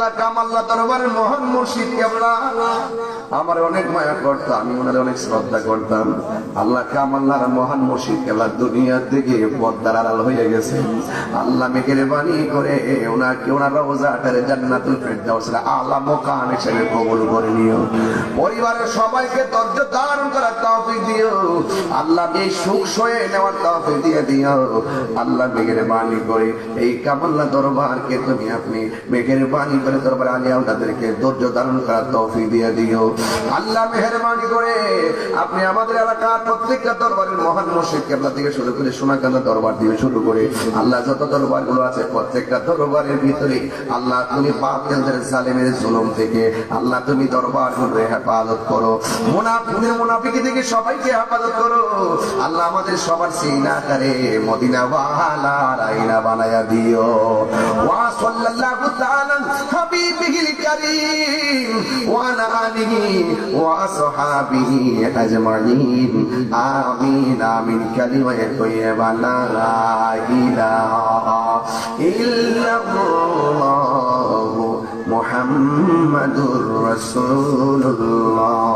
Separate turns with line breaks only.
আল্লাহ কাম আল্লাহ দরবারের মহান মুর্শিদ কেবলা আমার? অনেক মায়া করতাম আমি ওনার অনেক শ্রদ্ধা করতাম। আল্লাহ কাম আল্লাহর মহান মুর্শিদ কেবলা দুনিয়া থেকে পদ্মার আড়াল হয়ে গেছে। আল্লাহ মেঘের বাণী করে ওনাকে, ওনার রোজাটারে জান্নাতুল ফেরদাউসের আলা মোকান হিসেবে কবুল করে নিও। পরিবারের সবাইকে ধৈর্য ধারণ তৌফিক দিও। আল্লাহ এই সুখ সয়ে নেওয়ার তৌফিক দিয়ে দিও। আল্লাহ মেঘের বাণী করে এই কামাল্লা দরবারকে তুমি আপনি মেঘের বাণী করে দরবার তাদেরকে ধৈর্য ধারণ করার তৌফিক দিয়ে দিও। আল্লাহ মেহরবানি করে আপনি আমাদের এলাকার প্রত্যেকটা দরবারের মহান মসজিদ কেবলা থেকে শুরু করে সোনাকান্দা দরবার দিয়ে শুরু করে আল্লাহ যত দরবারগুলো আছে প্রত্যেকটা দরবারের ভিতরে আল্লাহ তুমি জালেমের জুলুম থেকে আল্লাহ তুমি দরবারগুলো হেফাজত করো। মুনাফিকি থেকে সবাইকে হেফাজত করো। আল্লাহ আমাদের সবার সিনা করে মদিনা ওয়ালা রাইনা বানায়া দিও। ওয়া সাল্লাল্লাহু তাআলা হাবিবিহিল কারীম। ওয়া আলা আলিহি ওয়া আসহাবিহি আজমাইন। আমিন আমিন, কালিমায়ে তৈয়বা, লা ইলাহা ইল্লাল্লাহ মুহাম্মাদুর রাসূলুল্লাহ।